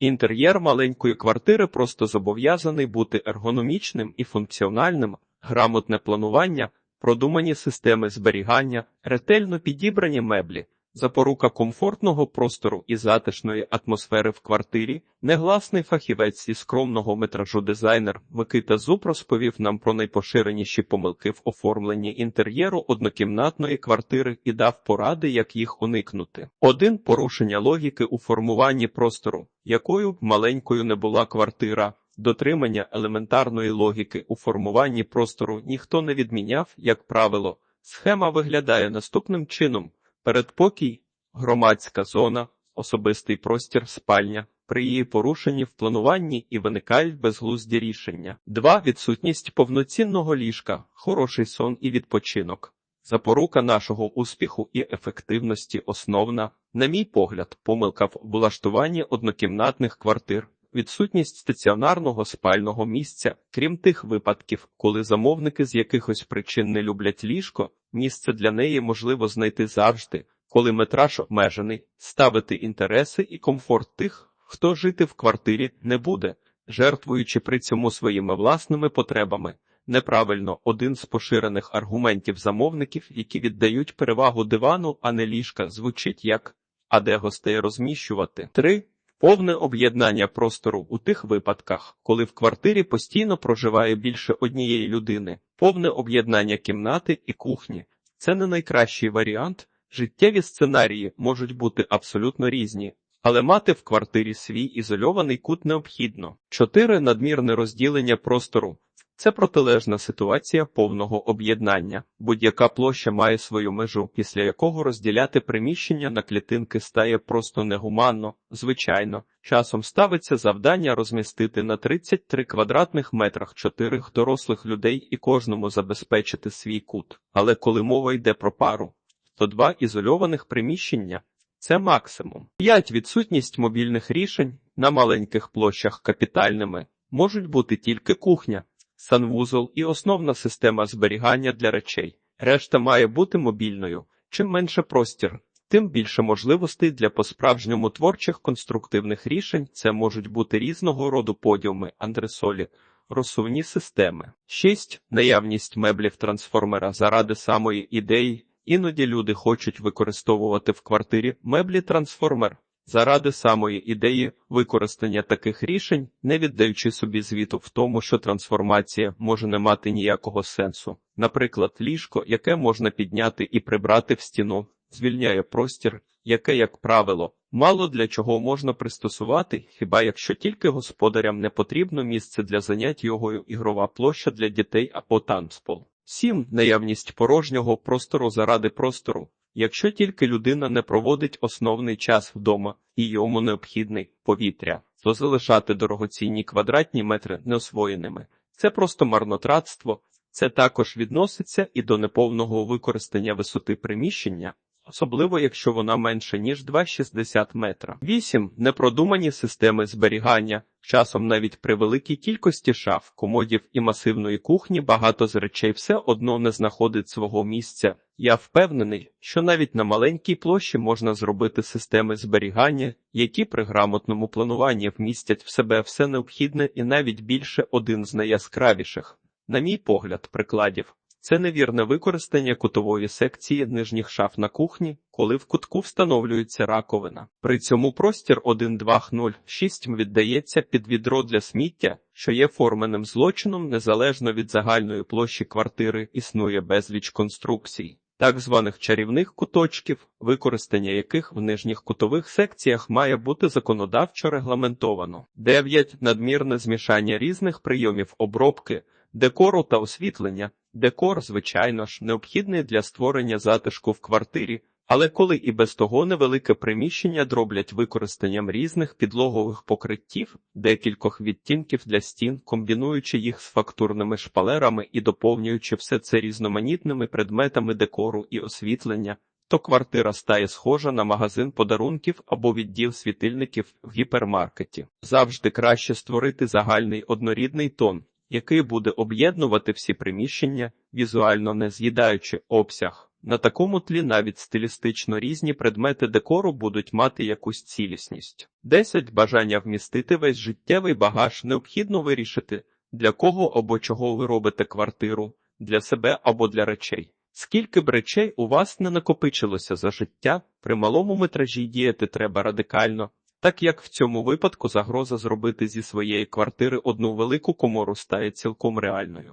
Інтер'єр маленької квартири просто зобов'язаний бути ергономічним і функціональним, грамотне планування, продумані системи зберігання, ретельно підібрані меблі, запорука комфортного простору і затишної атмосфери в квартирі, негласний фахівець зі скромного метражу дизайнер Микита Зуб розповів нам про найпоширеніші помилки в оформленні інтер'єру однокімнатної квартири і дав поради, як їх уникнути. Один порушення логіки у формуванні простору, якою б маленькою не була квартира. Дотримання елементарної логіки у формуванні простору ніхто не відміняв, як правило. Схема виглядає наступним чином: передпокій, громадська зона, особистий простір, спальня. При її порушенні в плануванні і виникають безглузді рішення. 2. Відсутність повноцінного ліжка, хороший сон і відпочинок. Запорука нашого успіху і ефективності основна, на мій погляд, помилка в облаштуванні однокімнатних квартир. Відсутність стаціонарного спального місця, крім тих випадків, коли замовники з якихось причин не люблять ліжко, місце для неї можливо знайти завжди, коли метраж обмежений, ставити інтереси і комфорт тих, хто жити в квартирі не буде, жертвуючи при цьому своїми власними потребами. Неправильно один з поширених аргументів замовників, які віддають перевагу дивану, а не ліжка, звучить як а де гостей розміщувати. 3. Повне об'єднання простору у тих випадках, коли в квартирі постійно проживає більше однієї людини, повне об'єднання кімнати і кухні. Це не найкращий варіант. Життєві сценарії можуть бути абсолютно різні, але мати в квартирі свій ізольований кут необхідно. 4. Надмірне розділення простору. Це протилежна ситуація повного об'єднання. Будь-яка площа має свою межу, після якого розділяти приміщення на клітинки стає просто негуманно. Звичайно, часом ставиться завдання розмістити на 33 квадратних метрах чотирих дорослих людей і кожному забезпечити свій кут. Але коли мова йде про пару, то два ізольованих приміщення це максимум. 5. Відсутність мобільних рішень на маленьких площах капітальними можуть бути тільки кухня санвузол і основна система зберігання для речей. Решта має бути мобільною. Чим менше простір, тим більше можливостей для по-справжньому творчих конструктивних рішень. Це можуть бути різного роду подіуми, андресолі, розсувні системи. 6. наявність меблів трансформера заради самої ідеї. Іноді люди хочуть використовувати в квартирі меблі трансформер. Заради самої ідеї використання таких рішень, не віддаючи собі звіту в тому, що трансформація може не мати ніякого сенсу. Наприклад, ліжко, яке можна підняти і прибрати в стіну, звільняє простір, яке, як правило, мало для чого можна пристосувати, хіба якщо тільки господарям не потрібно місце для занять його ігрова площа для дітей або танцпол. 7. наявність порожнього простору заради простору. Якщо тільки людина не проводить основний час вдома і йому необхідний повітря, то залишати дорогоцінні квадратні метри неосвоєними це просто марнотратство, це також відноситься і до неповного використання висоти приміщення, особливо якщо вона менше ніж 2,60 метра. 8. непродумані системи зберігання. Часом навіть при великій кількості шаф, комодів і масивної кухні багато з речей все одно не знаходить свого місця. Я впевнений, що навіть на маленькій площі можна зробити системи зберігання, які при грамотному плануванні вмістять в себе все необхідне і навіть більше один з найяскравіших, на мій погляд, прикладів. Це невірне використання кутової секції нижніх шаф на кухні, коли в кутку встановлюється раковина. При цьому простір 1206 віддається під відро для сміття, що є форменим злочином незалежно від загальної площі квартири, існує безліч конструкцій. Так званих чарівних куточків, використання яких в нижніх кутових секціях має бути законодавчо регламентовано. 9. надмірне змішання різних прийомів обробки, декору та освітлення. Декор, звичайно ж, необхідний для створення затишку в квартирі, але коли і без того невелике приміщення дроблять використанням різних підлогових покриттів, декількох відтінків для стін, комбінуючи їх з фактурними шпалерами і доповнюючи все це різноманітними предметами декору і освітлення, то квартира стає схожа на магазин подарунків або відділ світильників в гіпермаркеті. Завжди краще створити загальний однорідний тон який буде об'єднувати всі приміщення, візуально не з'їдаючи обсяг. На такому тлі навіть стилістично різні предмети декору будуть мати якусь цілісність. 10. Бажання вмістити весь життєвий багаж необхідно вирішити, для кого або чого ви робите квартиру, для себе або для речей. Скільки б речей у вас не накопичилося за життя, при малому метражі діяти треба радикально, так як в цьому випадку загроза зробити зі своєї квартири одну велику комору стає цілком реальною.